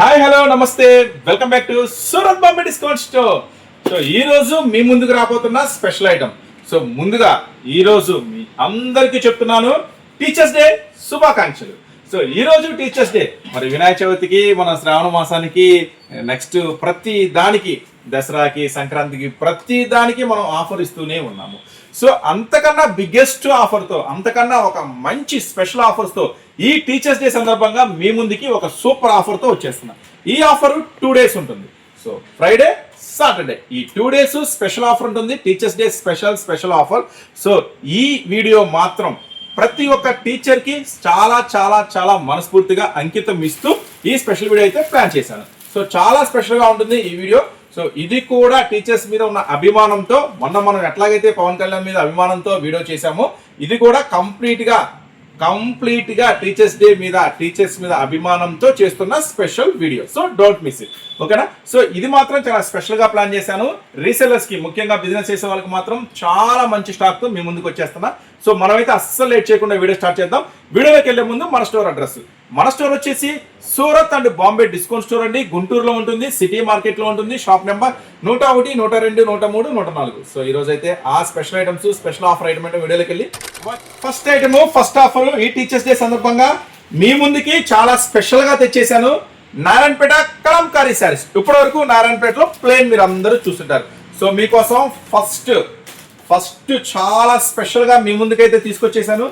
Hi hello నమస్తే. Welcome back to Surat Bombay discount store. So ఈ రోజు మీ ముందుకు రాబోతున్న స్పెషల్ ఐటమ్. సో ముందుగా ఈరోజు మీ అందరికీ చెప్తున్నాను టీచర్స్ డే శుభాకాంక్షలు. సో ఈ రోజు టీచర్స్ డే. మరి వినాయక చవితికి మన శ్రావణ మాసానికి నెక్స్ట్ ప్రతి దానికి దసరాకి సంక్రాంతికి ప్రతి దానికి మనం ఆఫర్ ఇస్తూనే ఉన్నాము. సో అంతకన్నా బిగ్గెస్ట్ ఆఫర్తో అంతకన్నా ఒక మంచి స్పెషల్ ఆఫర్స్తో ఈ టీచర్స్ డే సందర్భంగా మీ ముందుకి ఒక సూపర్ ఆఫర్తో వచ్చేస్తున్నాం. ఈ ఆఫర్ టూ డేస్ ఉంటుంది. సో ఫ్రైడే సాటర్డే ఈ టూ డేస్ స్పెషల్ ఆఫర్ ఉంటుంది. Teachers day special special offer so ఈ వీడియో మాత్రం ప్రతి ఒక్క టీచర్కి చాలా చాలా చాలా మనస్ఫూర్తిగా అంకితం ఇస్తూ ఈ స్పెషల్ వీడియో అయితే ప్లాన్ చేశాను. సో చాలా స్పెషల్గా ఉంటుంది ఈ వీడియో సో ఇది కూడా టీచర్స్ మీద ఉన్న అభిమానంతో మొన్న మనం ఎట్లాగైతే పవన్ కళ్యాణ్ మీద అభిమానంతో వీడియో చేశామో ఇది కూడా కంప్లీట్గా కంప్లీట్గా టీచర్స్ డే మీద టీచర్స్ మీద అభిమానంతో చేస్తున్న special video. So don't miss it. ఓకేనా? సో ఇది మాత్రం చాలా స్పెషల్గా ప్లాన్ చేశాను. రీసెలర్స్కి ముఖ్యంగా బిజినెస్ చేసే వాళ్ళకి మాత్రం చాలా మంచి స్టాక్తో మీ ముందుకు వచ్చేస్తున్నా. సో మనమైతే అస్సలు లేట్ చేయకుండా వీడియో స్టార్ట్ చేద్దాం. వీడియోలోకి వెళ్ళే ముందు మన స్టోర్ అడ్రస్. మన స్టోర్ వచ్చేసి Surat and Bombay discount store అండి. గుంటూరులో ఉంటుంది సిటీ మార్కెట్లో ఉంటుంది షాప్ నెంబర్ నూట ఒకటి నూట రెండు నూట మూడు నూట నాలుగు. సో ఈ రోజు అయితే ఆ special items special offer item అంటే వీడియోలోకి వెళ్ళి. ఫస్ట్ ఐటమ్ ఫస్ట్ ఆఫర్ ఈ టీచర్స్ డే సందర్భంగా మీ ముందుకి చాలా స్పెషల్గా తెచ్చేసాను నారాయణపేట కలంకారీ శారీస్. ఇప్పటి వరకు నారాయణపేటలో ప్లేన్ మీరు అందరూ చూస్తుంటారు. సో మీకోసం ఫస్ట్ ఫస్ట్ చాలా స్పెషల్గా మీ ముందుకైతే తీసుకొచ్చేసాను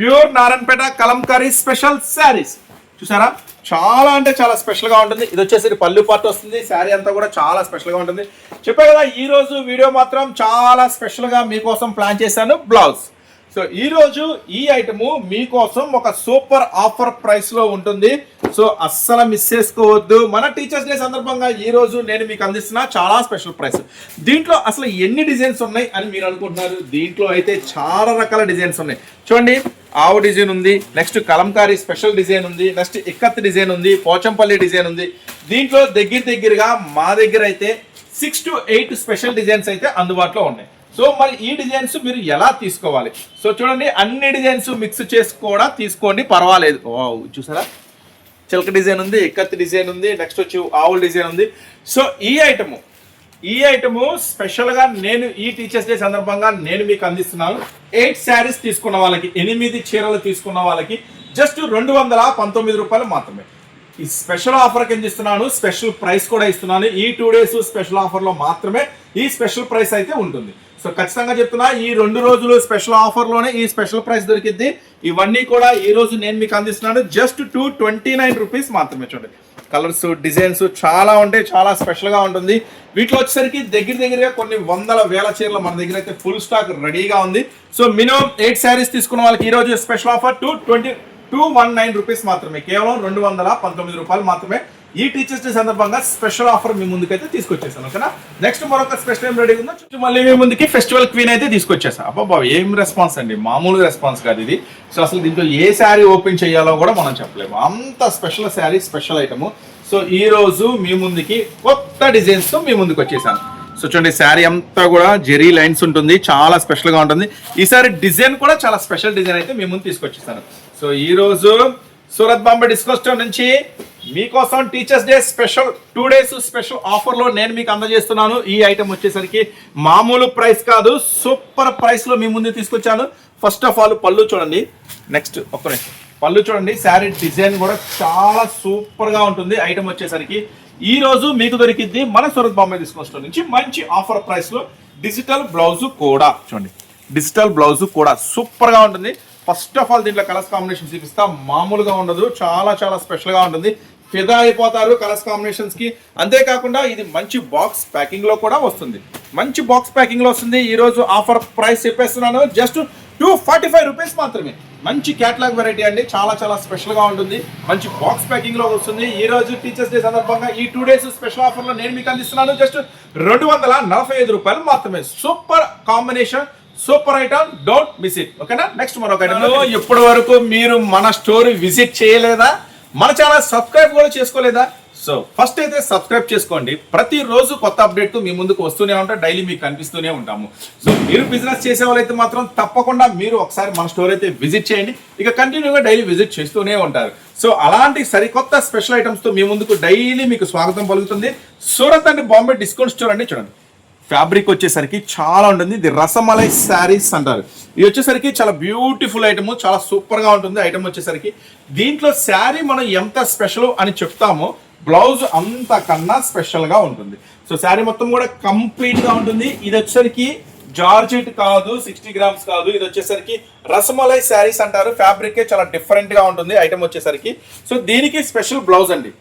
pure Narayanpet Kalamkari special saris. చూసారా? చాలా అంటే చాలా స్పెషల్గా ఉంటుంది. ఇది వచ్చేసి పళ్ళు పాటు వస్తుంది. శారీ అంతా కూడా చాలా స్పెషల్గా ఉంటుంది. చెప్పే కదా ఈరోజు వీడియో మాత్రం చాలా స్పెషల్గా మీకోసం ప్లాన్ చేశాను. బ్లౌజ్. సో ఈరోజు ఈ ఐటము మీకోసం ఒక సూపర్ ఆఫర్ ప్రైస్లో ఉంటుంది. సో అస్సలు మిస్ చేసుకోవద్దు. మన టీచర్స్ డే సందర్భంగా ఈరోజు నేను మీకు అందిస్తున్న చాలా స్పెషల్ ప్రైస్. దీంట్లో అసలు ఎన్ని డిజైన్స్ ఉన్నాయి అని మీరు అనుకుంటున్నారు? దీంట్లో అయితే చాలా రకాల డిజైన్స్ ఉన్నాయి. చూడండి ఆవు డిజైన్ ఉంది నెక్స్ట్ కలంకారీ స్పెషల్ డిజైన్ ఉంది నెక్స్ట్ ఇక్కత్ డిజైన్ ఉంది పోచంపల్లి డిజైన్ ఉంది. దీంట్లో దగ్గర దగ్గరగా మా దగ్గర అయితే six to eight special designs అయితే అందుబాటులో ఉన్నాయి. సో మరి ఈ డిజైన్స్ మీరు ఎలా తీసుకోవాలి? సో చూడండి అన్ని డిజైన్స్ మిక్స్ చేసి కూడా తీసుకోండి పర్వాలేదు. చూసారా? చిలక డిజైన్ ఉంది కత్తి డిజైన్ ఉంది నెక్స్ట్ వచ్చి ఆవుల డిజైన్ ఉంది. సో ఈ ఐటము ఈ ఐటము స్పెషల్గా నేను ఈ టీచర్స్ డే సందర్భంగా నేను మీకు అందిస్తున్నాను. ఎయిట్ శారీస్ తీసుకున్న వాళ్ళకి ఎనిమిది చీరలు తీసుకున్న వాళ్ళకి జస్ట్ రెండు వందల పంతొమ్మిది రూపాయలు మాత్రమే. ఈ స్పెషల్ ఆఫర్ కింద ఇస్తున్నాను స్పెషల్ ప్రైస్ కూడా ఇస్తున్నాను. ఈ టూ డేస్ స్పెషల్ ఆఫర్లో మాత్రమే ఈ స్పెషల్ ప్రైస్ అయితే ఉంటుంది. సో ఖచ్చితంగా చెప్తున్నా ఈ రెండు రోజులు స్పెషల్ ఆఫర్లోనే ఈ స్పెషల్ ప్రైస్ దొరికింది ఇవన్నీ కూడా ఈ రోజు నేను మీకు అందిస్తున్నాను. Just two twenty nine rupees మాత్రమే చూడండి. కలర్స్ డిజైన్స్ చాలా ఉంటాయి చాలా స్పెషల్గా ఉంటుంది. వీటిలో వచ్చేసరికి దగ్గర దగ్గరగా కొన్ని వందల వేల చీరలు మన దగ్గర అయితే ఫుల్ స్టాక్ రెడీగా ఉంది. సో మినిమం ఎయిట్ శారీస్ తీసుకున్న వాళ్ళకి ఈ రోజు special offer two twenty two one nine rupees మాత్రమే. కేవలం రెండు వందల పంతొమ్మిది రూపాయలు మాత్రమే. ఈ టీచర్స్ డే సందర్భంగా స్పెషల్ ఆఫర్ మీ ముందుకైతే తీసుకొచ్చేసాను ఓకేనా? నెక్స్ట్ మరొక స్పెషల్ ఏం రెడీ ఉందో చుట్టూ మళ్ళీ మీ ముందుకి ఫెస్టివల్ క్వీన్ అయితే తీసుకొచ్చేసా. అబ్బాబా ఏం రెస్పాన్స్ అండి? మామూలు రెస్పాన్స్ కాదు ఇది. సో అసలు దీంట్లో ఏ శారీ ఓపెన్ చేయాలో కూడా మనం చెప్పలేము. అంత special sari special item so ఈ రోజు మీ ముందుకి కొత్త డిజైన్స్ మీ ముందుకు వచ్చేసాను. సో చూడండి శారీ అంతా కూడా జెరీ లైన్స్ ఉంటుంది. చాలా స్పెషల్గా ఉంటుంది. ఈసారి డిజైన్ కూడా చాలా స్పెషల్ డిజైన్ అయితే మీ ముందు తీసుకొచ్చేసాను. సో ఈ రోజు సూరత్ బాంబే డిస్కో స్టోర్ నుంచి మీకోసం teachers day special two days special ఆఫర్లో నేను మీకు అందజేస్తున్నాను. ఈ ఐటమ్ వచ్చేసరికి మామూలు ప్రైస్ కాదు సూపర్ ప్రైస్లో మీ ముందు తీసుకొచ్చాను. ఫస్ట్ ఆఫ్ ఆల్ పళ్ళు చూడండి. నెక్స్ట్ ఒక్క నిమిషం. పళ్ళు చూడండి శారీ డిజైన్ కూడా చాలా సూపర్గా ఉంటుంది. ఐటమ్ వచ్చేసరికి ఈ రోజు మీకు దొరికింది మన సూరత్ బాంబే డిస్కౌంట్ స్టోర్ నుంచి మంచి ఆఫర్ ప్రైస్లో డిజిటల్ బ్లౌజు కూడా. చూడండి డిజిటల్ బ్లౌజు కూడా సూపర్గా ఉంటుంది. ఫస్ట్ ఆఫ్ ఆల్ దీంట్లో కలర్స్ కాంబినేషన్ చూపిస్తా. మామూలుగా ఉండదు. చాలా చాలా స్పెషల్గా ఉంటుంది. ఫిదా అయిపోతారు కలర్స్ కాంబినేషన్స్కి అంతేకాకుండా ఇది మంచి బాక్స్ ప్యాకింగ్లో కూడా వస్తుంది. మంచి బాక్స్ ప్యాకింగ్లో వస్తుంది. ఈరోజు ఆఫర్ ప్రైస్ చెప్పేస్తున్నాను. Just two forty five rupees మాత్రమే. మంచి క్యాటలాగ్ వెరైటీ అండి. చాలా చాలా స్పెషల్గా ఉంటుంది. మంచి బాక్స్ ప్యాకింగ్లో వస్తుంది. ఈ రోజు టీచర్స్ డే సందర్భంగా ఈ టూ డేస్ స్పెషల్ ఆఫర్లో నేను మీకు అందిస్తున్నాను. జస్ట్ రెండు వందల నలభై ఐదు రూపాయలు మాత్రమే. Super combination super item don't miss it. ఓకేనా? నెక్స్ట్ మరొక ఐటమ్. ఇప్పటి వరకు మీరు మన స్టోరీ విజిట్ చేయలేదా? మన ఛానల్ సబ్స్క్రైబ్ కూడా చేసుకోలేదా? సో ఫస్ట్ అయితే సబ్స్క్రైబ్ చేసుకోండి. ప్రతిరోజు కొత్త అప్డేట్ మీ ముందుకు వస్తూనే ఉంటాం డైలీ మీకు కనిపిస్తూనే ఉంటాము. సో మీరు బిజినెస్ చేసే వాళ్ళైతే మాత్రం తప్పకుండా మీరు ఒకసారి మన స్టోర్ అయితే విజిట్ చేయండి. ఇక కంటిన్యూగా డైలీ విజిట్ చేస్తూనే ఉంటారు. సో అలాంటి సరికొత్త స్పెషల్ ఐటమ్స్తో మీ ముందుకు డైలీ మీకు స్వాగతం పలుకుతుంది. Surat and Bombay discount store అండి చూడండి. ఫ్యాబ్రిక్ వచ్చేసరికి చాలా ఉంటుంది. ఇది రసమలై శారీస్ అంటారు. ఇది వచ్చేసరికి చాలా బ్యూటిఫుల్ ఐటమ్ చాలా సూపర్గా ఉంటుంది ఐటమ్ వచ్చేసరికి. దీంట్లో శారీ మనం ఎంత స్పెషల్ అని చెప్తామో బ్లౌజ్ అంతకన్నా స్పెషల్గా ఉంటుంది. సో శారీ మొత్తం కూడా కంప్లీట్గా ఉంటుంది. ఇది వచ్చేసరికి జార్జెట్ కాదు సిక్స్టీ గ్రామ్స్ కాదు. ఇది వచ్చేసరికి రసమలై శారీస్ అంటారు. ఫ్యాబ్రిక్ చాలా డిఫరెంట్గా ఉంటుంది ఐటమ్ వచ్చేసరికి. సో దీనికి స్పెషల్ బ్లౌజ్ అండి.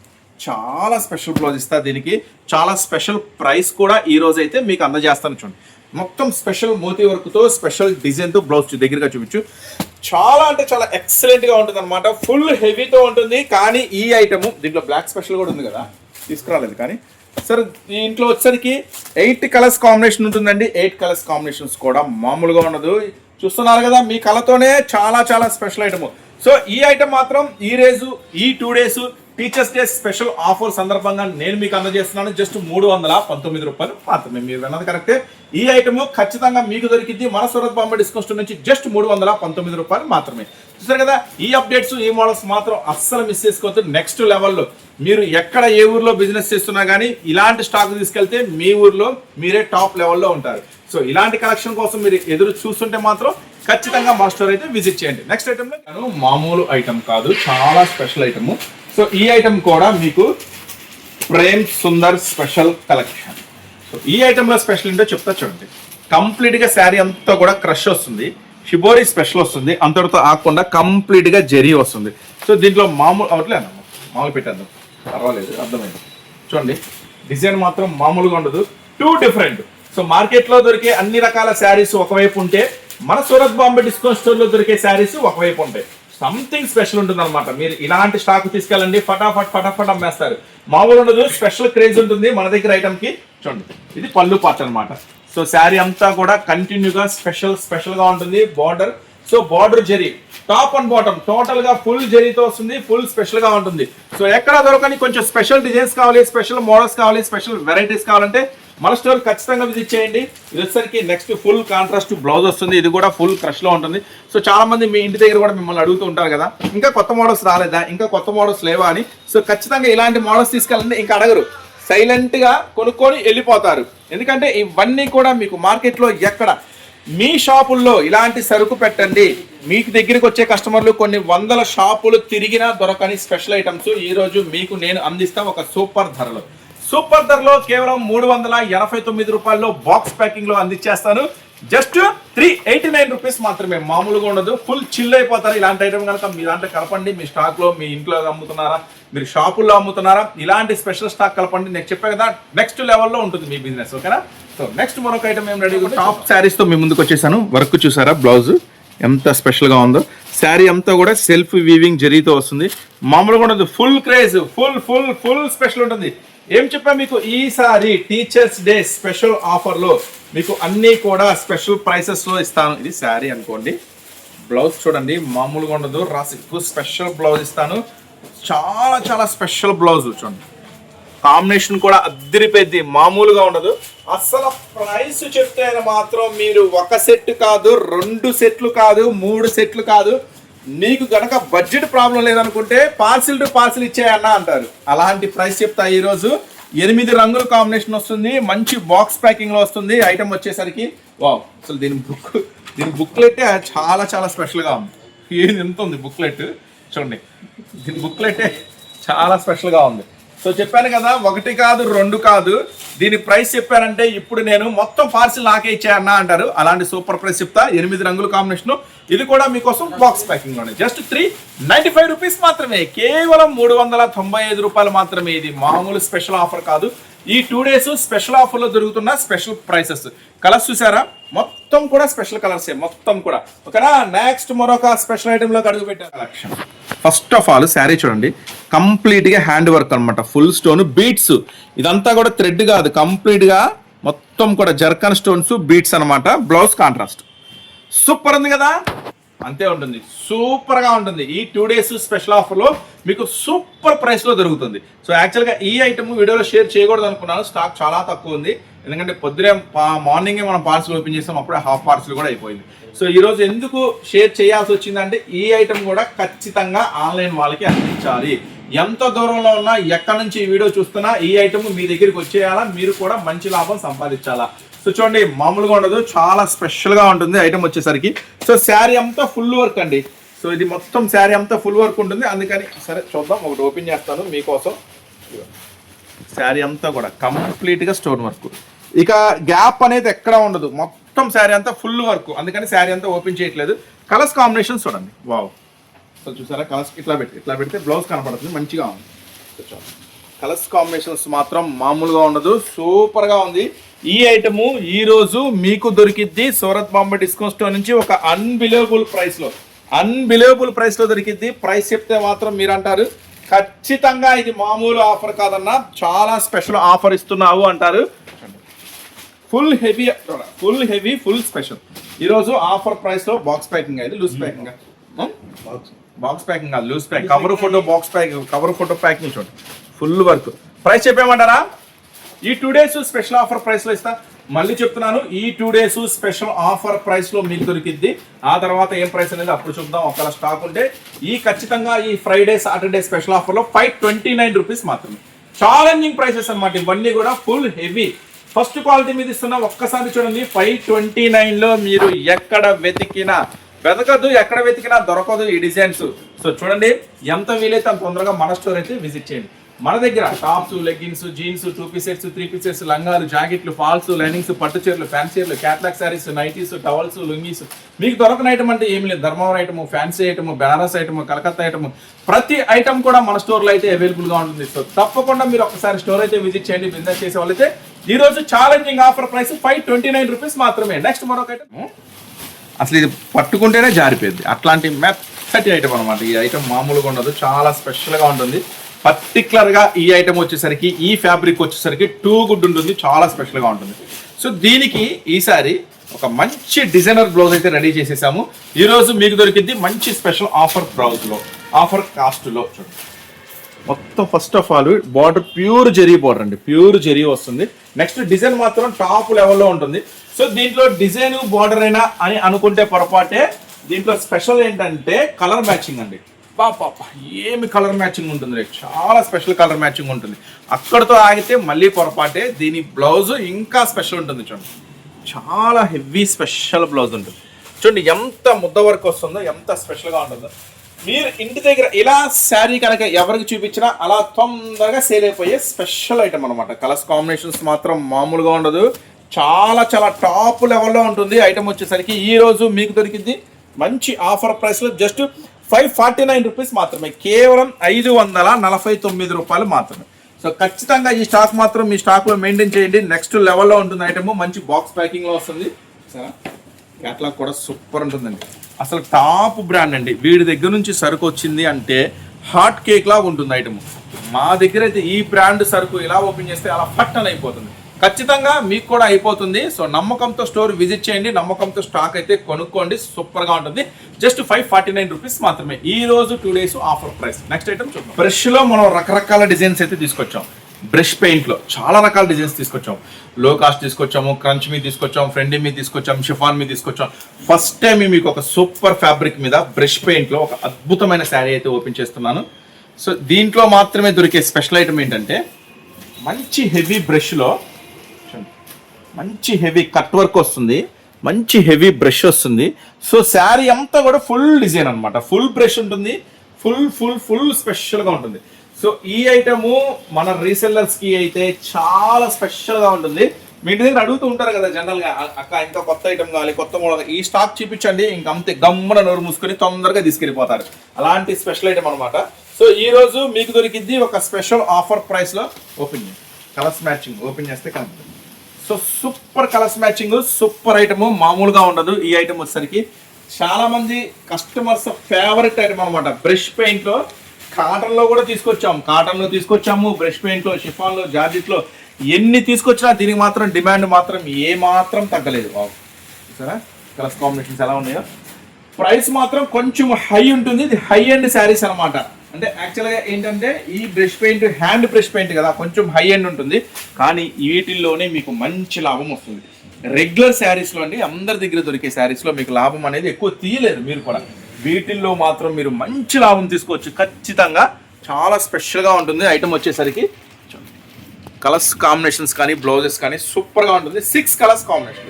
చాలా స్పెషల్ బ్లౌజ్ ఇస్తా దీనికి. చాలా స్పెషల్ ప్రైస్ కూడా ఈ రోజు అయితే మీకు అందజేస్తాను చూడండి. మొత్తం స్పెషల్ మోతీ వర్క్తో స్పెషల్ డిజైన్తో బ్లౌజ్ దగ్గరగా చూపించు. చాలా అంటే చాలా ఎక్సలెంట్గా ఉంటుంది అనమాట ఫుల్ హెవీతో ఉంటుంది కానీ ఈ ఐటమ్ దీంట్లో బ్లాక్ స్పెషల్ కూడా ఉంది కదా. తీసుకురాలేదు కానీ. సార్ దీంట్లో వచ్చేసరికి ఎయిట్ కలర్స్ కాంబినేషన్ ఉంటుందండి. ఎయిట్ కలర్స్ కాంబినేషన్స్ కూడా మామూలుగా ఉండదు. చూస్తున్నారు కదా మీ కళతోనే చాలా చాలా స్పెషల్ ఐటమ్ సో ఈ ఐటమ్ మాత్రం ఈ రేజు ఈ two days teachers day special offer సందర్భంగా నేను మీకు అందజేస్తున్నాను. జస్ట్ మూడు వందల పంతొమ్మిది రూపాయలు మాత్రమే. మీరు విన్నది కరెక్టే. ఈ ఐటమ్ ఖచ్చితంగా మీకు దొరికింది మన సూరత్ బాంబే డిస్కౌంట్ నుంచి జస్ట్ మూడు వందల పంతొమ్మిది రూపాయలు మాత్రమే. చూసారు కదా? ఈ అప్డేట్స్ ఈ మోడల్స్ మాత్రం అస్సలు మిస్ చేసుకోవద్దు. నెక్స్ట్ లెవెల్లో మీరు ఎక్కడ ఏ ఊర్లో బిజినెస్ చేస్తున్నా కానీ ఇలాంటి స్టాక్ తీసుకెళ్తే మీ ఊర్లో మీరే టాప్ లెవెల్లో ఉంటారు. సో ఇలాంటి కలెక్షన్ కోసం మీరు ఎదురు చూస్తుంటే మాత్రం ఖచ్చితంగా మా స్టోర్ అయితే విజిట్ చేయండి. నెక్స్ట్ ఐటమ్ మామూలు ఐటమ్ కాదు. చాలా స్పెషల్ ఐటమ్ సో ఈ ఐటమ్ కూడా మీకు Prem Sundar special collection so ఈ ఐటెంలో స్పెషల్ ఏంటో చెప్తా చూడండి. కంప్లీట్గా శారీ అంతా కూడా క్రష్ వస్తుంది. షిబోరి స్పెషల్ వస్తుంది. అంతటితో ఆకుండా కంప్లీట్గా జెరీ వస్తుంది. సో దీంట్లో మామూలు అవట్లేదు మామూలు పెట్టేద్దాం. పర్వాలేదు అర్థమైంది. చూడండి డిజైన్ మాత్రం మామూలుగా ఉండదు. టూ డిఫరెంట్ సో మార్కెట్లో దొరికే అన్ని రకాల శారీస్ ఒకవైపు ఉంటే మన సూరత్ బాంబే డిస్కౌంట్ స్టోర్లో దొరికే శారీస్ ఒకవైపు ఉంటాయి. సంథింగ్ స్పెషల్ ఉంటుంది అనమాట మీరు ఇలాంటి స్టాక్ తీసుకెళ్ళండి ఫటాఫట్ ఫటాఫట్ అమ్మేస్తారు. మామూలు ఉండదు స్పెషల్ క్రేజ్ ఉంటుంది మన దగ్గర ఐటమ్కి. చూడండి ఇది పళ్ళు పార్ట్ అనమాట సో శారీ అంతా కూడా కంటిన్యూగా స్పెషల్ స్పెషల్గా ఉంటుంది border so border zari top and bottom టోటల్గా ఫుల్ జెరీతో వస్తుంది ఫుల్ స్పెషల్గా ఉంటుంది. సో ఎక్కడ దొరకని కొంచెం స్పెషల్ డిజైన్స్ కావాలి స్పెషల్ మోడల్స్ కావాలి స్పెషల్ వెరైటీస్ కావాలంటే మన స్టోర్ ఖచ్చితంగా విజిట్ చేయండి. ఇది వచ్చేసరికి నెక్స్ట్ ఫుల్ కాంట్రాస్ట్ బ్లౌజ్ వస్తుంది. ఇది కూడా ఫుల్ క్రష్లో ఉంటుంది. సో చాలామంది మీ ఇంటి దగ్గర కూడా మిమ్మల్ని అడుగుతూ ఉంటారు కదా ఇంకా కొత్త మోడల్స్ రాలేదా ఇంకా కొత్త మోడల్స్ లేవా అని. సో ఖచ్చితంగా ఇలాంటి మోడల్స్ తీసుకెళ్ళండి ఇంకా అడగరు. సైలెంట్గా కొనుక్కొని వెళ్ళిపోతారు. ఎందుకంటే ఇవన్నీ కూడా మీకు మార్కెట్లో ఎక్కడ? మీ షాపుల్లో ఇలాంటి సరుకు పెట్టండి. మీకు దగ్గరికి వచ్చే కస్టమర్లు కొన్ని వందల షాపులు తిరిగినా దొరకని స్పెషల్ ఐటమ్స్ ఈరోజు మీకు నేను అందిస్తా ఒక సూపర్ ధరలో. సూపర్ ధరలో కేవలం మూడు వందల ఎనభై తొమ్మిది రూపాయల్లో బాక్స్ ప్యాకింగ్లో అందించేస్తాను. Just three eighty nine rupees మాత్రమే. మామూలుగా ఉండదు. ఫుల్ చిల్ అయిపోతారు. ఇలాంటి ఐటమ్ కనుక మీ దాంట్లో కలపండి. మీ స్టాక్లో మీ ఇంట్లో అమ్ముతున్నారా? మీరు షాపుల్లో అమ్ముతున్నారా? ఇలాంటి స్పెషల్ స్టాక్ కలపండి. నేను చెప్పే కదా నెక్స్ట్ లెవెల్లో ఉంటుంది మీ బిజినెస్ ఓకేనా సో నెక్స్ట్ మరొక ఐటమ్ ఏం రెడీ టాప్ శారీస్తో మీ ముందుకు వచ్చేసాను. వర్క్ చూసారా? బ్లౌజ్ ఎంత స్పెషల్గా ఉందో. శారీ అంతా కూడా సెల్ఫ్ వీవింగ్ జరీతో వస్తుంది. మామూలుగా ఉండదు. Full craze full full full special ఉంటుంది. ఏం చెప్పా మీకు? ఈసారి టీచర్స్ డే స్పెషల్ ఆఫర్లో మీకు అన్ని కూడా స్పెషల్ ప్రైసెస్లో ఇస్తాను. ఇది శారీ అనుకోండి. బ్లౌజ్ చూడండి మామూలుగా ఉండదు. రాసి ఎక్కువ స్పెషల్ బ్లౌజ్ ఇస్తాను. చాలా చాలా స్పెషల్ బ్లౌజ్ చూడండి. కాంబినేషన్ కూడా అద్దరిపోయింది. మామూలుగా ఉండదు. అసలు ప్రైస్ చెప్తే మాత్రం మీరు ఒక సెట్ కాదు రెండు సెట్లు కాదు మూడు సెట్లు కాదు నీకు గనక బడ్జెట్ ప్రాబ్లం లేదనుకుంటే పార్సిల్ టు పార్సిల్ ఇచ్చేయన్నా అంటారు. అలాంటి ప్రైస్ చెప్తా ఈరోజు ఎనిమిది రంగుల కాంబినేషన్ వస్తుంది. మంచి బాక్స్ ప్యాకింగ్లో వస్తుంది. ఐటమ్ వచ్చేసరికి వావ్ అసలు దీని బుక్ దీని బుక్లెట్ చాలా చాలా స్పెషల్గా ఉంది. ఏది ఎంత ఉంది బుక్లెట్ చూడండి. దీని బుక్లెట్ చాలా స్పెషల్గా ఉంది. సో చెప్పాను కదా ఒకటి కాదు రెండు కాదు. దీని ప్రైస్ చెప్పారంటే ఇప్పుడు నేను మొత్తం పార్సిల్ నాకే ఇచ్చాయన్నా అంటారు. అలాంటి సూపర్ ప్రైస్ చెప్తా. ఎనిమిది రంగుల కాంబినేషన్. ఇది కూడా మీకోసం box ప్యాకింగ్లోనే. Just three ninety five rupees మాత్రమే. కేవలం మూడు వందల తొంభై ఐదు రూపాయలు మాత్రమే. ఇది మామూలు స్పెషల్ ఆఫర్ కాదు. ఈ టూ డేస్ స్పెషల్ ఆఫర్లో దొరుకుతున్న స్పెషల్ ప్రైసెస్ కలర్స్ చూసారా? మొత్తం కూడా స్పెషల్ కలర్స్ మొత్తం కూడా. ఓకేనా? నెక్స్ట్ మరొక స్పెషల్ ఐటమ్లో అడుగు పెట్టారు collection first of all sari చూడండి. కంప్లీట్గా హ్యాండ్ వర్క్ అనమాట ఫుల్ స్టోన్ బీట్స్ ఇదంతా కూడా థ్రెడ్ కాదు. కంప్లీట్గా మొత్తం కూడా జర్కన్ స్టోన్స్ బీట్స్ అన్నమాట. బ్లౌజ్ కాంట్రాస్ట్ సూపర్ ఉంది కదా? అంతే ఉంటుంది. సూపర్గా ఉంటుంది. ఈ టూ డేస్ స్పెషల్ ఆఫర్లో మీకు సూపర్ ప్రైస్లో దొరుకుతుంది. సో యాక్చువల్గా ఈ ఐటమ్ వీడియోలో షేర్ చేయకూడదు అనుకున్నాను. స్టాక్ చాలా తక్కువ ఉంది. ఎందుకంటే పొద్దునే మార్నింగే మనం పార్సల్ ఓపెన్ చేసాం. అప్పుడే హాఫ్ పార్సల్ కూడా అయిపోయింది. సో ఈరోజు ఎందుకు షేర్ చేయాల్సి వచ్చిందంటే ఈ ఐటమ్ కూడా ఖచ్చితంగా ఆన్లైన్ వాళ్ళకి అందించాలి. ఎంత దూరంలో ఉన్నా ఎక్కడి నుంచి ఈ వీడియో చూస్తున్నా ఈ ఐటమ్ మీ దగ్గరికి వచ్చేయాలా? మీరు కూడా మంచి లాభం సంపాదించాలా? సో చూడండి మామూలుగా ఉండదు చాలా స్పెషల్గా ఉంటుంది ఐటమ్ వచ్చేసరికి. సో శారీ అంతా ఫుల్ వర్క్ అండి. సో ఇది మొత్తం శారీ అంతా ఫుల్ వర్క్ ఉంటుంది. అందుకని సరే చూద్దాం ఒకటి ఓపెన్ చేస్తాను మీకోసం. శారీ అంతా కూడా కంప్లీట్గా స్టోన్ వర్క్ ఇక గ్యాప్ అనేది ఎక్కడ ఉండదు. మొత్తం శారీ అంతా ఫుల్ వర్క్ అందుకని శారీ అంతా ఓపెన్ చేయట్లేదు. కలర్స్ కాంబినేషన్ చూడండి. వావ్ సో చూసారా కలర్స్ ఇట్లా పెట్టి ఇట్లా పెడితే బ్లౌజ్ కనపడుతుంది మంచిగా ఉంది. కలర్స్ కాంబినేషన్స్ మాత్రం మామూలుగా ఉండదు సూపర్గా ఉంది. ఈ ఐటమ్ ఈ రోజు మీకు దొరికిద్ది సూరత్ బాంబే డిస్కౌంట్ స్టోర్ నుంచి ఒక అన్బిలీవబుల్ ప్రైస్లో అన్బిలీవబుల్ ప్రైస్లో దొరికిద్ది. ప్రైస్ చెప్తే మాత్రం మీరు అంటారు ఖచ్చితంగా ఇది మామూలు ఆఫర్ కాదన్నా చాలా స్పెషల్ ఆఫర్ ఇస్తున్నావు అంటారు. Full heavy full heavy full special. ఈరోజు ఆఫర్ ప్రైస్లో బాక్స్ ప్యాకింగ్ ఇది లూజ్ ప్యాకింగ్. బాక్స్. ప్యాకింగ్ కాదు loose pack. Cover photo box pack cover photo packing చూడండి. Full work. ప్రైస్ చెప్పేమంటారా ఈ టూ డేస్ స్పెషల్ ఆఫర్ ప్రైస్లో ఇస్తా. మళ్ళీ చెప్తున్నాను ఈ టూ డేస్ స్పెషల్ ఆఫర్ ప్రైస్లో మీకు దొరికిద్ది. ఆ తర్వాత ఏం ప్రైస్ అనేది అప్పుడు చూద్దాం. ఒకవేళ స్టాక్ ఉంటే ఈ ఖచ్చితంగా ఈ ఫ్రైడే సాటర్డే స్పెషల్ ఆఫర్లో ఫైవ్ ట్వంటీ నైన్ రూపీస్ మాత్రమే. ఛాలెంజింగ్ ప్రైసెస్ అనమాట ఇవన్నీ కూడా ఫుల్ హెవీ ఫస్ట్ క్వాలిటీ మీద ఇస్తున్నా ఒక్కసారి చూడండి. ఫైవ్ ట్వంటీ నైన్లో మీరు ఎక్కడ వెతికినా వెతకద్దు ఎక్కడ వెతికినా దొరకదు ఈ డిజైన్స్ సో చూడండి ఎంత వీలైతే అంత తొందరగా మన స్టోర్ అయితే విజిట్ చేయండి. మన దగ్గర tops leggings jeans two piece sets three piece sets లంగాలు జాకెట్లు ఫాల్స్ లైనింగ్స్ పట్టు చీరలు ఫ్యాన్సీ చీరలు catalogue saris nighties towels lungis. మీకు దొరకని ఐటమ్ అంటే ఏమి లేదు. Dharmavaram item fancy item Banaras item Calcutta item ప్రతి ఐటమ్ కూడా మన స్టోర్లో అయితే అవైలబుల్గా ఉంటుంది. సో తప్పకుండా మీరు ఒకసారి స్టోర్ అయితే విజిట్ చేయండి. బిజినెస్ చేసే వాళ్ళైతే ఈ రోజు challenging offer price five twenty nine rupees మాత్రమే. నెక్స్ట్ మరొక ఐటమ్ hmm? అసలు ఇది పట్టుకుంటేనే జారిపోయింది. అట్లాంటి మెత్తటి ఐటమ్ అనమాట ఈ ఐటమ్ మామూలుగా ఉండదు. చాలా స్పెషల్గా ఉంటుంది. పర్టికులర్గా ఈ ఐటమ్ వచ్చేసరికి ఈ ఫ్యాబ్రిక్ వచ్చేసరికి టూ గుడ్ ఉంటుంది చాలా స్పెషల్గా ఉంటుంది. సో దీనికి ఈసారి ఒక మంచి డిజైనర్ బ్లౌజ్ అయితే రెడీ చేసేసాము. ఈ రోజు మీకు దొరికింది మంచి స్పెషల్ ఆఫర్ బ్లౌజ్లో ఆఫర్ కాస్ట్లో చూడండి. మొత్తం first of all border pure zari border అండి ప్యూర్ జెరీ వస్తుంది. నెక్స్ట్ డిజైన్ మాత్రం టాప్ లెవెల్లో ఉంటుంది. సో దీంట్లో డిజైన్ బార్డర్ అయినా అని అనుకుంటే పొరపాటే దీంట్లో స్పెషల్ ఏంటంటే కలర్ మ్యాచింగ్ అండి. పాప ఏమి కలర్ మ్యాచింగ్ ఉంటుంది రే? చాలా స్పెషల్ కలర్ మ్యాచింగ్ ఉంటుంది. అక్కడతో ఆగితే మళ్ళీ పొరపాటే దీని బ్లౌజ్ ఇంకా స్పెషల్ ఉంటుంది చూడండి. చాలా హెవీ స్పెషల్ బ్లౌజ్ ఉంటుంది. చూడండి ఎంత ముద్ద వర్క్ వస్తుందో ఎంత స్పెషల్గా ఉంటుందో. మీరు ఇంటి దగ్గర ఇలా శారీ కనుక ఎవరికి చూపించినా అలా తొందరగా సేల్ అయిపోయే స్పెషల్ ఐటమ్ అనమాట కలర్స్ కాంబినేషన్స్ మాత్రం మామూలుగా ఉండదు. చాలా చాలా టాప్ లెవెల్లో ఉంటుంది. ఐటమ్ వచ్చేసరికి ఈ రోజు మీకు దొరికింది మంచి ఆఫర్ ప్రైస్లో just five forty nine rupees మాత్రమే. కేవలం ఐదు వందల నలభై తొమ్మిది రూపాయలు మాత్రమే. సో ఖచ్చితంగా ఈ స్టాక్ మాత్రం మీ స్టాక్లో మెయింటైన్ చేయండి. నెక్స్ట్ లెవెల్లో ఉంటుంది ఐటమ్. మంచి బాక్స్ ప్యాకింగ్లో వస్తుంది. సరే. క్యాట్లాగ్ కూడా సూపర్ ఉంటుందండి. అసలు టాప్ బ్రాండ్ అండి. వీడి దగ్గర నుంచి సరుకు వచ్చింది అంటే హాట్ కేక్ లాగా ఉంటుంది ఐటమ్. మా దగ్గర అయితే ఈ బ్రాండ్ సరుకు ఇలా ఓపెన్ చేస్తే అలా ఫట్ అని అయిపోతుంది. ఖచ్చితంగా మీకు కూడా అయిపోతుంది. సో నమ్మకంతో స్టోర్ విజిట్ చేయండి. నమ్మకంతో స్టాక్ అయితే కొనుక్కోండి. సూపర్గా ఉంటుంది. Just five forty nine rupees మాత్రమే. ఈ రోజు two days offer price. Next item చూద్దాం. బ్రష్లో మనం రకరకాల డిజైన్స్ అయితే తీసుకొచ్చాం. బ్రష్ పెయింట్లో చాలా రకాల డిజైన్స్ తీసుకొచ్చాం. లో కాస్ట్ తీసుకొచ్చాము క్రంచ్ మీద తీసుకొచ్చాం ఫ్రెండ్ మీద తీసుకొచ్చాం షిఫాన్ మీద తీసుకొచ్చాం. ఫస్ట్ టైం మీకు ఒక సూపర్ ఫ్యాబ్రిక్ మీద బ్రష్ పెయింట్లో ఒక అద్భుతమైన శారీ అయితే ఓపెన్ చేస్తున్నాను. సో దీంట్లో మాత్రమే దొరికే స్పెషల్ ఐటమ్ ఏంటంటే మంచి హెవీ బ్రష్లో మంచి హెవీ కట్ వర్క్ వస్తుంది మంచి హెవీ బ్రష్ వస్తుంది. సో శారీ అంతా కూడా ఫుల్ డిజైన్ అన్నమాట. ఫుల్ బ్రష్ ఉంటుంది ఫుల్ ఫుల్ ఫుల్ స్పెషల్గా ఉంటుంది. సో ఈ ఐటము మన రీసెల్లర్స్కి అయితే చాలా స్పెషల్గా ఉంటుంది. మీ ఇంటి దగ్గర అడుగుతూ ఉంటారు కదా జనరల్గా అక్క ఇంకా కొత్త ఐటమ్ కావాలి కొత్త మోడల్ ఈ స్టాక్ చూపించండి ఇంకా అంతే గమ్మున నోరు మూసుకొని తొందరగా తీసుకెళ్ళిపోతారు. అలాంటి స్పెషల్ ఐటమ్ అనమాట సో ఈ రోజు మీకు దొరికింది ఒక స్పెషల్ ఆఫర్ ప్రైస్లో ఓపెన్ కలర్స్ మ్యాచింగ్ ఓపెన్ చేస్తే కనపడుతుంది so super colours matching super item మామూలుగా ఉండదు ఈ ఐటమ్ వచ్చేసరికి. చాలా మంది కస్టమర్స్ ఫేవరెట్ ఐటమ్ అనమాట బ్రష్ పెయింట్లో కాటన్లో కూడా తీసుకొచ్చాము కాటన్లో తీసుకొచ్చాము బ్రష్ పెయింట్లో షిఫాన్లో జార్జిట్లో. ఎన్ని తీసుకొచ్చినా దీనికి మాత్రం డిమాండ్ మాత్రం ఏ మాత్రం తగ్గలేదు బాబు. సరే కలర్స్ కాంబినేషన్స్ ఎలా ఉన్నాయో. ప్రైస్ మాత్రం కొంచెం హై ఉంటుంది. ఇది హై అండ్ శారీస్ అన్నమాట. అంటే యాక్చువల్గా ఏంటంటే ఈ brush paint hand brush paint కదా కొంచెం హై ఎండ్ ఉంటుంది. కానీ వీటిల్లోనే మీకు మంచి లాభం వస్తుంది. రెగ్యులర్ శారీస్లో అండి అందరి దగ్గర దొరికే శారీస్లో మీకు లాభం అనేది ఎక్కువ తీయలేరు మీరు కూడా. వీటిల్లో మాత్రం మీరు మంచి లాభం తీసుకోవచ్చు. ఖచ్చితంగా చాలా స్పెషల్గా ఉంటుంది. ఐటమ్ వచ్చేసరికి కలర్స్ కాంబినేషన్స్ కానీ బ్లౌజెస్ కానీ సూపర్గా ఉంటుంది. సిక్స్ కలర్స్ కాంబినేషన్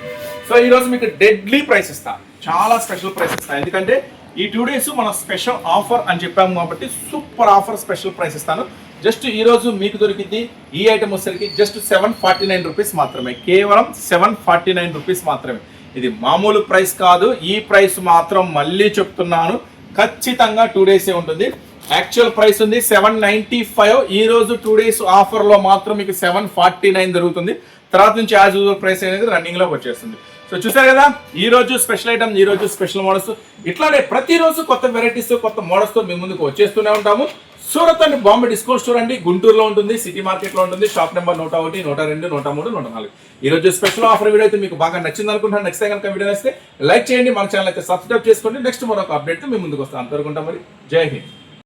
సో ఈరోజు మీకు డెడ్లీ ప్రైస్ ఇస్తా. చాలా స్పెషల్ ప్రైస్ ఇస్తా. ఎందుకంటే ఈ టూ డేస్ మన స్పెషల్ ఆఫర్ అని చెప్పాము కాబట్టి సూపర్ ఆఫర్ స్పెషల్ ప్రైస్ ఇస్తాను. జస్ట్ ఈ రోజు మీకు దొరికింది ఈ ఐటమ్ వచ్చేసరికి just seven forty nine rupees మాత్రమే. కేవలం సెవెన్ ఫార్టీ నైన్ రూపీస్ మాత్రమే. ఇది మామూలు ప్రైస్ కాదు ఈ ప్రైస్ మాత్రం మళ్ళీ చెప్తున్నాను. ఖచ్చితంగా టూ డేసే ఉంటుంది. యాక్చువల్ ప్రైస్ ఉంది సెవెన్ నైన్టీ ఫైవ్ ఈ రోజు టూ డేస్ ఆఫర్లో మాత్రం మీకు సెవెన్ ఫార్టీ నైన్ దొరుకుతుంది. తర్వాత నుంచి యాజ్ యూజువల్ ప్రైస్ అనేది రన్నింగ్లోకి వచ్చేస్తుంది. సో చూసారు కదా ఈ రోజు స్పెషల్ ఐటమ్ ఈ రోజు స్పెషల్ మోడల్స్. ఇట్లానే ప్రతిరోజు కొత్త వెరైటీస్ కొత్త మోడల్స్తో మీ ముందుకు వచ్చేస్తూనే ఉంటాము. Surat and Bombay discount store అండి. గుంటూరులో ఉంటుంది సిటీ మార్కెట్లో ఉంటుంది. షాప్ నెంబర్ నూట ఒకటి నూట రెండు నూట మూడు నూట నాలుగు. ఈ రోజు స్పెషల్ ఆఫర్ వీడియో అయితే మీకు బాగా నచ్చింది అనుకుంటున్నాను. నెక్స్ట్ టైం కనుక వీడియో వస్తే లైక్ చేయండి. మన ఛానల్ అయితే సబ్స్క్రైబ్ చేసుకోండి. నెక్స్ట్ మరొక అప్డేట్ మీ ముందుకు వస్తాను. అంతవరకు ఉంటాం మరి. జై హింద్.